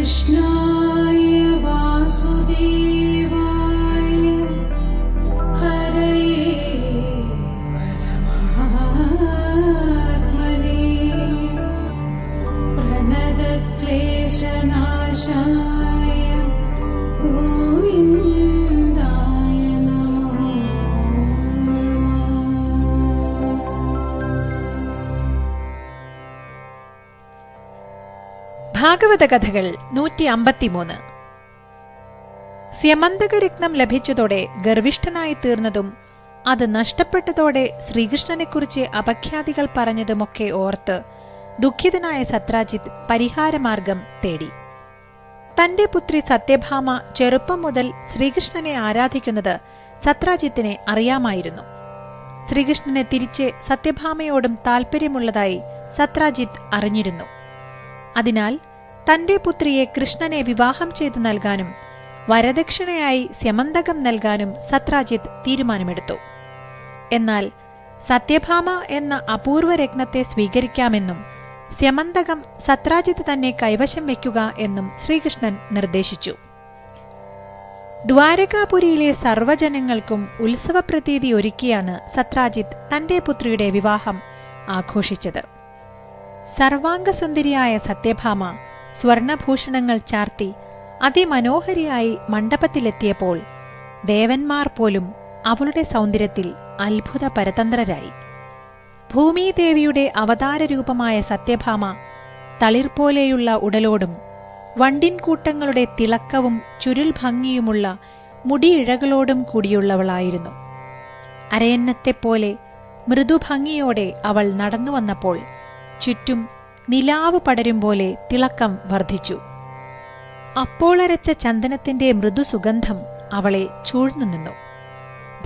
कृष्णाय वासुदेव ഭാഗവത കഥകൾ നൂറ്റി അമ്പത്തിമൂന്ന് സ്യമന്തകരത്നം ലഭിച്ചതോടെ ഗർവിഷ്ഠനായി തീർന്നതും അത് നഷ്ടപ്പെട്ടതോടെ ശ്രീകൃഷ്ണനെക്കുറിച്ച് അപഖ്യാതികൾ പറഞ്ഞതുമൊക്കെ ഓർത്ത് ദുഃഖിതനായ സത്രാജിത്ത് പരിഹാരമാർഗം തേടി. തന്റെ പുത്രി സത്യഭാമ ചെറുപ്പം മുതൽ ശ്രീകൃഷ്ണനെ ആരാധിക്കുന്നത് സത്രാജിത്തിനെ അറിയാമായിരുന്നു. ശ്രീകൃഷ്ണനെ തിരിച്ച് സത്യഭാമയോടും താൽപ്പര്യമുള്ളതായി സത്രാജിത്ത് അറിഞ്ഞിരുന്നു. അതിനാൽ തന്റെ പുത്രിയെ കൃഷ്ണനെ വിവാഹം ചെയ്തു നൽകാനും വരദക്ഷിണയായി സ്യമന്തകം നൽകാനും സത്രാജിത്ത് തീരുമാനമെടുത്തു. എന്നാൽ സത്യഭാമ എന്ന അപൂർവ രത്നത്തെ സ്വീകരിക്കാമെന്നും സ്യമന്തകം സത്രാജിത്ത് തന്നെ കൈവശം വയ്ക്കുക എന്നും ശ്രീകൃഷ്ണൻ നിർദ്ദേശിച്ചു. ദ്വാരകാപുരിയിലെ സർവജനങ്ങൾക്കും ഉത്സവപ്രതീതി ഒരുക്കിയാണ് സത്രാജിത്ത് തന്റെ പുത്രിയുടെ വിവാഹം ആഘോഷിച്ചത്. സർവാംഗസുന്ദരിയായ സത്യഭാമ സ്വർണഭൂഷണങ്ങൾ ചാർത്തി അതിമനോഹരിയായി മണ്ഡപത്തിലെത്തിയപ്പോൾ ദേവന്മാർ പോലും അവളുടെ സൗന്ദര്യത്തിൽ അത്ഭുത പരതന്ത്രരായി ഭൂമിദേവിയുടെ അവതാരരൂപമായ സത്യഭാമ തളിർപോലെയുള്ള ഉടലോടും വണ്ടിൻകൂട്ടങ്ങളുടെ തിളക്കവും ചുരുൾ ഭംഗിയുമുള്ള മുടിയിഴകളോടും കൂടിയുള്ളവളായിരുന്നു. അരയന്നത്തെപ്പോലെ മൃദുഭംഗിയോടെ അവൾ നടന്നു വന്നപ്പോൾ ചുറ്റും നിലാവ് പടരും പോലെ തിളക്കം വർദ്ധിച്ചു. അപ്പോളരച്ച ചന്ദനത്തിന്റെ മൃദുസുഗന്ധം അവളെ ചൂഴ്ന്നു നിന്നു.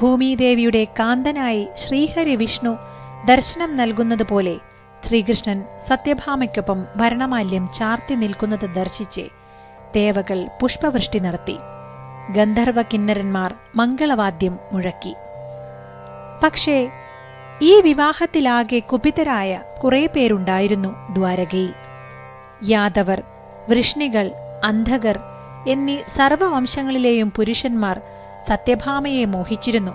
ഭൂമിദേവിയുടെ കാന്തനായി ശ്രീഹരി വിഷ്ണു ദർശനം നൽകുന്നതുപോലെ ശ്രീകൃഷ്ണൻ സത്യഭാമയ്ക്കൊപ്പം ഭരണമാല്യം ചാർത്തി നിൽക്കുന്നത് ദർശിച്ച് ദേവകൾ പുഷ്പവൃഷ്ടി നടത്തി. ഗന്ധർവ കിന്നരന്മാർ മംഗളവാദ്യം മുഴക്കി. പക്ഷേ ഈ വിവാഹത്തിലാകെ കുപിതരായ കുറെ പേരുണ്ടായിരുന്നു ദ്വാരകയിൽ യാദവർ വൃഷ്ണികൾ അന്ധകർ എന്നീ സർവവംശങ്ങളിലെയും പുരുഷന്മാർ സത്യഭാമയെ മോഹിച്ചിരുന്നു.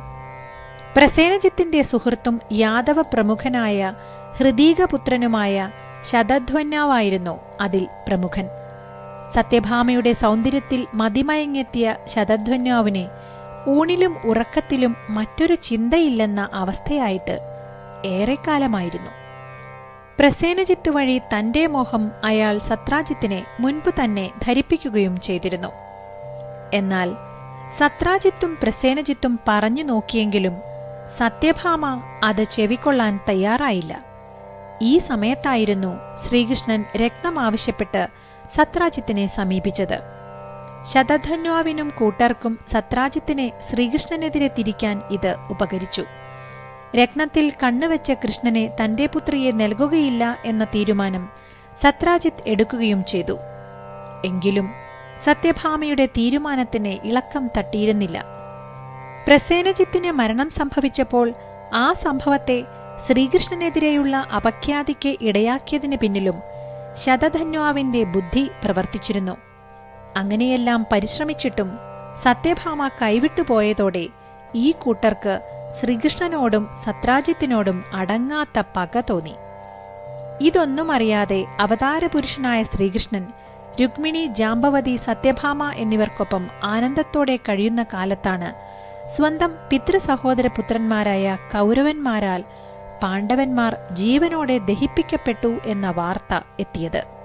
പ്രസേനജിത്തിന്റെ സുഹൃത്തും യാദവ പ്രമുഖനായ ഹൃദീകപുത്രനുമായ ശതധ്വന്നാവായിരുന്നു അതിൽ പ്രമുഖൻ. സത്യഭാമയുടെ സൗന്ദര്യത്തിൽ മതിമയങ്ങെത്തിയ ശതധ്വന്നാവിനെ ഊണിലും ഉറക്കത്തിലും മറ്റൊരു ചിന്തയില്ലെന്ന അവസ്ഥയായിട്ട് ഏറെക്കാലമായിരുന്നു. പ്രസേനജിത്ത് വഴി തന്റെ മോഹം അയാൾ സത്രാജിത്തിനെ മുൻപ് തന്നെ ധരിപ്പിക്കുകയും ചെയ്തിരുന്നു. എന്നാൽ സത്രാജിത്തും പ്രസേനജിത്തും പറഞ്ഞു നോക്കിയെങ്കിലും സത്യഭാമ അത് ചെവിക്കൊള്ളാൻ തയ്യാറായില്ല. ഈ സമയത്തായിരുന്നു ശ്രീകൃഷ്ണൻ രക്തം ആവശ്യപ്പെട്ട് സത്രാജിത്തിനെ സമീപിച്ചത്. ശതധന്വാവിനും കൂട്ടർക്കും സത്രാജിത്തിനെ ശ്രീകൃഷ്ണനെതിരെ തിരിക്കാൻ ഇത് ഉപകരിച്ചു. രത്നത്തിൽ കണ്ണുവെച്ച കൃഷ്ണനെ തന്റെ പുത്രിയെ നൽകുകയില്ല എന്ന തീരുമാനം സത്രാജിത്ത് എടുക്കുകയും ചെയ്തു. എങ്കിലും സത്യഭാമയുടെ തീരുമാനത്തിന് ഇളക്കം തട്ടിയിരുന്നില്ല. പ്രസേനജിത്തിന് മരണം സംഭവിച്ചപ്പോൾ ആ സംഭവത്തെ ശ്രീകൃഷ്ണനെതിരെയുള്ള അപഖ്യാതിക്ക് ഇടയാക്കിയതിന് പിന്നിലും ശതധന്വാവിന്റെ ബുദ്ധി പ്രവർത്തിച്ചിരുന്നു. അങ്ങനെയെല്ലാം പരിശ്രമിച്ചിട്ടും സത്യഭാമ കൈവിട്ടുപോയതോടെ ഈ കൂട്ടർക്ക് ശ്രീകൃഷ്ണനോടും സത്രാജിത്തിനോടും അടങ്ങാത്ത പക തോന്നി. ഇതൊന്നും അറിയാതെ അവതാരപുരുഷനായ ശ്രീകൃഷ്ണൻ രുക്മിണി ജാമ്പവതി സത്യഭാമ എന്നിവർക്കൊപ്പം ആനന്ദത്തോടെ കഴിയുന്ന കാലത്താണ് സ്വന്തം പിതൃസഹോദര പുത്രന്മാരായ കൗരവന്മാരാൽ പാണ്ഡവന്മാർ ജീവനോടെ ദഹിപ്പിക്കപ്പെട്ടു എന്ന വാർത്ത എത്തിയത്.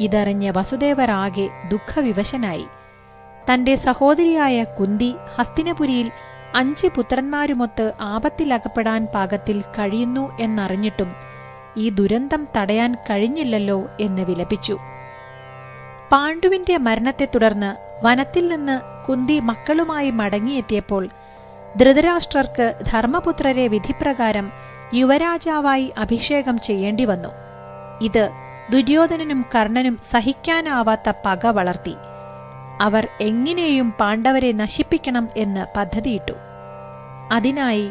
ഇതറിഞ്ഞ വസുദേവരാകെ ദുഃഖവിവശനായി. തന്റെ സഹോദരിയായ കുന്തി ഹസ്തിനപുരിയിൽ അഞ്ച് പുത്രന്മാരുമൊത്ത് ആപത്തിലകപ്പെടാൻ പാകത്തിൽ കഴിയുന്നു എന്നറിഞ്ഞിട്ടും ഈ ദുരന്തം തടയാൻ കഴിഞ്ഞില്ലല്ലോ എന്ന് വിലപിച്ചു. പാണ്ഡുവിന്റെ മരണത്തെ തുടർന്ന് വനത്തിൽ നിന്ന് കുന്തി മക്കളുമായി മടങ്ങിയെത്തിയപ്പോൾ ധൃതരാഷ്ട്രർക്ക് ധർമ്മപുത്രരെ വിധിപ്രകാരം യുവരാജാവായി അഭിഷേകം ചെയ്യേണ്ടി വന്നു ഇത് ദുര്യോധനനും കർണനും സഹിക്കാനാവാത്ത പക വളർത്തി. അവർ എങ്ങനെയും പാണ്ഡവരെ നശിപ്പിക്കണം എന്ന് പദ്ധതിയിട്ടു. അതിനായി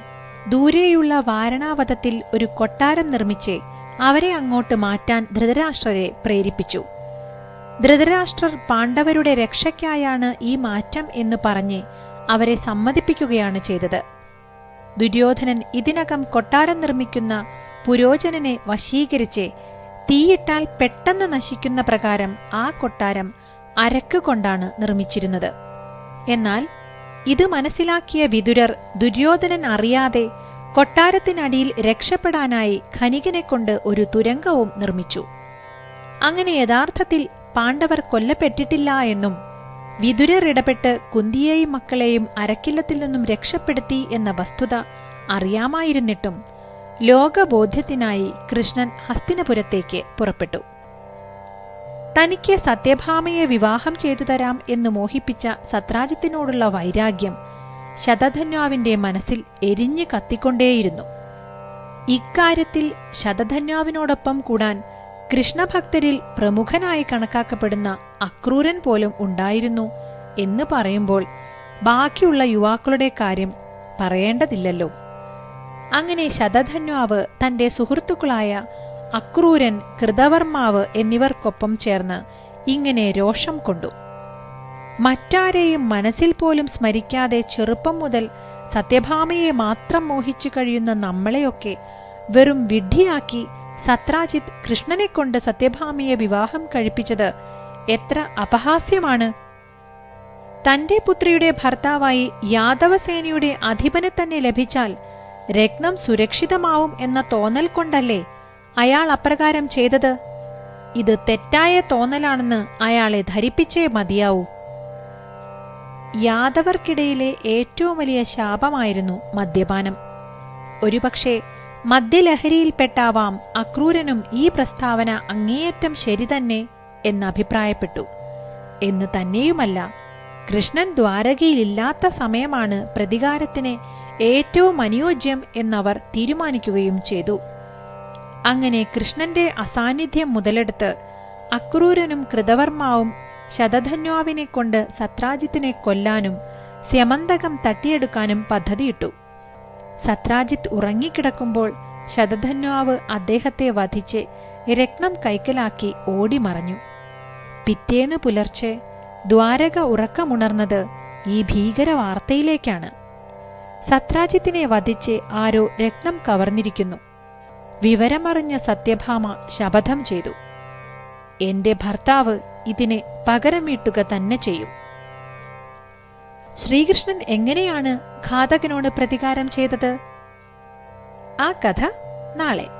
ദൂരെയുള്ള വാരണാവതത്തിൽ ഒരു കൊട്ടാരം നിർമ്മിച്ച് അവരെ അങ്ങോട്ട് മാറ്റാൻ ധൃതരാഷ്ട്രരെ പ്രേരിപ്പിച്ചു. ധൃതരാഷ്ട്രർ പാണ്ഡവരുടെ രക്ഷയ്ക്കായാണ് ഈ മാറ്റം എന്ന് പറഞ്ഞ് അവരെ സമ്മതിപ്പിക്കുകയാണ് ചെയ്തത്. ദുര്യോധനൻ ഇതിനകം കൊട്ടാരം നിർമ്മിക്കുന്ന പുരോചനനെ വശീകരിച്ച് തീയിട്ടാൽ പെട്ടെന്ന് നശിക്കുന്ന പ്രകാരം ആ കൊട്ടാരം അരക്ക് കൊണ്ടാണ് നിർമ്മിച്ചിരുന്നത്. എന്നാൽ ഇത് മനസ്സിലാക്കിയ വിതുരർ ദുര്യോധനൻ അറിയാതെ കൊട്ടാരത്തിനടിയിൽ രക്ഷപ്പെടാനായി ഖനികനെ കൊണ്ട് ഒരു തുരങ്കവും നിർമ്മിച്ചു. അങ്ങനെ യഥാർത്ഥത്തിൽ പാണ്ഡവർ കൊല്ലപ്പെട്ടിട്ടില്ല എന്നും വിതുരർ ഇടപെട്ട് കുന്തിയെയും മക്കളെയും അരക്കില്ലത്തിൽ നിന്നും രക്ഷപ്പെടുത്തി എന്ന വസ്തുത അറിയാമായിരുന്നിട്ടും ലോകബോധ്യത്തിനായി കൃഷ്ണൻ ഹസ്തിനപുരത്തേക്ക് പുറപ്പെട്ടു. തനിക്ക് സത്യഭാമയെ വിവാഹം ചെയ്തു തരാം എന്ന് മോഹിപ്പിച്ച സത്രാജിത്തിനോടുള്ള വൈരാഗ്യം ശതധന്യാവിന്റെ മനസ്സിൽ എരിഞ്ഞു കത്തിക്കൊണ്ടേയിരുന്നു. ഇക്കാര്യത്തിൽ ശതധന്വാവിനോടൊപ്പം കൂടാൻ കൃഷ്ണഭക്തരിൽ പ്രമുഖനായി കണക്കാക്കപ്പെടുന്ന അക്രൂരൻ പോലും ഉണ്ടായിരുന്നു എന്ന് പറയുമ്പോൾ ബാക്കിയുള്ള യുവാക്കളുടെ കാര്യം പറയേണ്ടതില്ലല്ലോ. അങ്ങനെ ശതധന്വാവ് തന്റെ സുഹൃത്തുക്കളായ അക്രൂരൻ കൃതവർമാവ് എന്നിവർക്കൊപ്പം ചേർന്ന് ഇങ്ങനെ രോഷം കൊണ്ടു. മറ്റാരെയും മനസ്സിൽ പോലും സ്മരിക്കാതെ ചെറുപ്പം മുതൽ സത്യഭാമയെ മാത്രം മോഹിച്ചു കഴിയുന്ന നമ്മളെയൊക്കെ വെറും വിഡ്ഢിയാക്കി സത്രാജിത്ത് കൃഷ്ണനെ കൊണ്ട് സത്യഭാമയെ വിവാഹം കഴിപ്പിച്ചത് എത്ര അപഹാസ്യമാണ്. തന്റെ പുത്രിയുടെ ഭർത്താവായി യാദവസേനയുടെ അധിപനെ തന്നെ ലഭിച്ചാൽ രത്നം സുരക്ഷിതമാവും എന്ന തോന്നൽ കൊണ്ടല്ലേ അയാൾ അപ്രകാരം ചെയ്തത്? ഇത് തെറ്റായ തോന്നലാണെന്ന് അയാളെ ധരിപ്പിച്ചേ മതിയാവൂ. യാദവർക്കിടയിലെ ഏറ്റവും വലിയ ശാപമായിരുന്നു മദ്യപാനം. ഒരുപക്ഷെ മദ്യലഹരിയിൽപ്പെട്ടാവാം അക്രൂരനും ഈ പ്രസ്താവന അങ്ങേയറ്റം ശരി തന്നെ എന്നഭിപ്രായപ്പെട്ടു. എന്ന് തന്നെയുമല്ല കൃഷ്ണൻ ദ്വാരകയിലില്ലാത്ത സമയമാണ് പ്രതികാരത്തിന് ഏറ്റവും അനുയോജ്യം എന്നവർ തീരുമാനിക്കുകയും ചെയ്തു. അങ്ങനെ കൃഷ്ണന്റെ അസാന്നിധ്യം മുതലെടുത്ത് അക്രൂരനും കൃതവർമാവും ശതധന്വാവിനെ കൊണ്ട് സത്രാജിത്തിനെ കൊല്ലാനും സ്യമന്തകം തട്ടിയെടുക്കാനും പദ്ധതിയിട്ടു. സത്രാജിത്ത് ഉറങ്ങിക്കിടക്കുമ്പോൾ ശതധന്വാവ് അദ്ദേഹത്തെ വധിച്ച് രക്തം കൈക്കലാക്കി ഓടിമറഞ്ഞു. പിറ്റേന്ന് പുലർച്ചെ ദ്വാരക ഉറക്കമുണർന്നത് ഈ ഭീകര വാർത്തയിലേക്കാണ് സത്രാജിത്തിനെ വധിച്ച് ആരോ രക്തം കവർന്നിരിക്കുന്നു. വിവരമറിഞ്ഞ സത്യഭാമ ശപഥം ചെയ്തു. എന്റെ ഭർത്താവ് ഇതിനെ പകരം വീട്ടുക തന്നെ ചെയ്യും. ശ്രീകൃഷ്ണൻ എങ്ങനെയാണ് ഘാതകനോട് പ്രതികാരം ചെയ്തത്? ആ കഥ നാളെ.